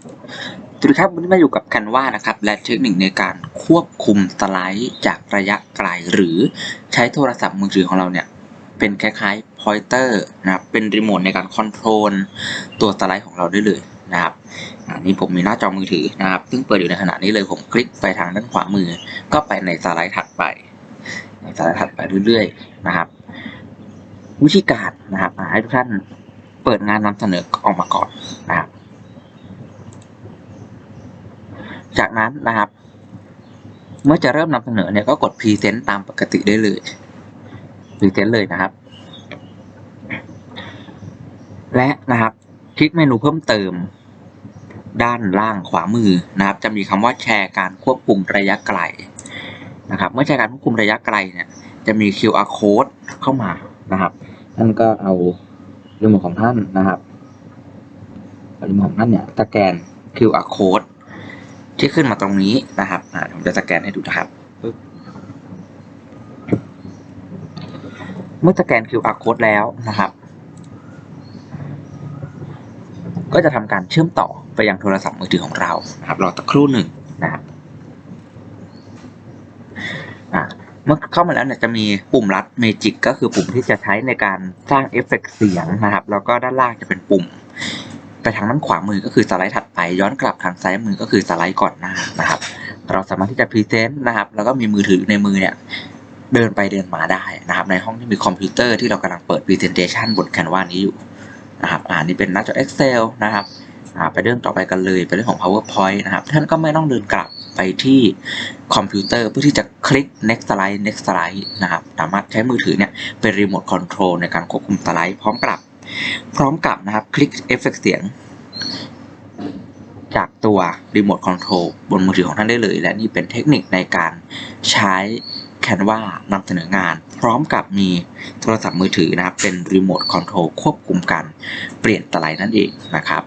สวัสดีครับวันนี้มาอยู่กับกันว่านะครับ และเทคนิคในการควบคุมสไลด์จากระยะไกล หรือใช้โทรศัพท์มือถือของเราเนี่ย เป็นคล้ายๆ pointer นะครับ เป็นรีโมทในการคอนโทรลตัวสไลด์ของเราได้เลยนะครับอันนี้ผมมีหน้าจอมือถือนะครับ ซึ่งเปิดอยู่ในขณะนี้เลยผมคลิกไปทางด้านขวามือ ก็ไปในสไลด์ถัดไป ในสไลด์ถัดไปเรื่อยๆนะครับ วิธีการนะครับให้ทุกท่านเปิดงานนำเสนอออกมาก่อนนะครับ จากนั้นนะครับ เมื่อจะเริ่มนำเสนอเนี่ยก็กด Present ตามปกติได้เลย Present เลยนะครับ และนะครับ คลิกเมนูเพิ่มเติม ด้านล่างขวามือนะครับ จะมีคำว่าแชร์การควบคุมระยะไกลนะครับ เมื่อแชร์การควบคุมระยะไกลเนี่ย จะมี QR code เข้ามานะครับท่านก็เอารีโมทของท่านนะครับเรีโมทของท่านเนี่ยสแกน QR code ที่ขึ้นมาตรงนี้นะครับผมจะสแกนให้ดูนะครับเมื่อสแกน QR code แล้วนะครับ ก็จะทำการเชื่อมต่อไปยังโทรศัพท์มือถือของเรานะครับรอสักครู่หนึ่งนะครับเมื่อเข้ามาแล้วเนี่ยจะมีปุ่มลัดเมจิกก็คือปุ่มที่จะใช้ในการสร้างเอฟเฟกต์เสียงนะครับ แล้วก็ด้านล่างจะเป็นปุ่ม ไปทางด้านขวามือก็คือสไลด์ถัดไปย้อนกลับทางซ้ายมือก็คือสไลด์ก่อนหน้านะครับ เราสามารถที่จะพรีเซนต์นะครับ แล้วก็มีมือถือในมือเนี่ยเดินไปเดินมาได้นะครับ ในห้องที่มีคอมพิวเตอร์ที่เรากำลังเปิด Presentation บนแคนวานี้อยู่นะครับอ่านี่เป็นหน้าจอ Excel นะครับอ่าไปเรื่องต่อไปกันเลยไปเรื่องของ PowerPoint นะครับ ท่านก็ไม่ต้องเดินกลับไปที่คอมพิวเตอร์เพื่อที่จะคลิก next slide next slide นะครับ สามารถใช้มือถือเนี่ยเป็นรีโมทคอนโทรลในการควบคุมสไลด์พร้อมกับ พร้อมกับนะครับคลิกเอฟเฟกต์เสียง จากตัวรีโมทคอนโทรลบนมือถือของท่านได้เลย และนี่เป็นเทคนิคในการใช้แคนวานำเสนองาน พร้อมกับมีโทรศัพท์มือถือนะครับ เป็นรีโมทคอนโทรลควบคุมการเปลี่ยนตะไลนั่นเองนะครับ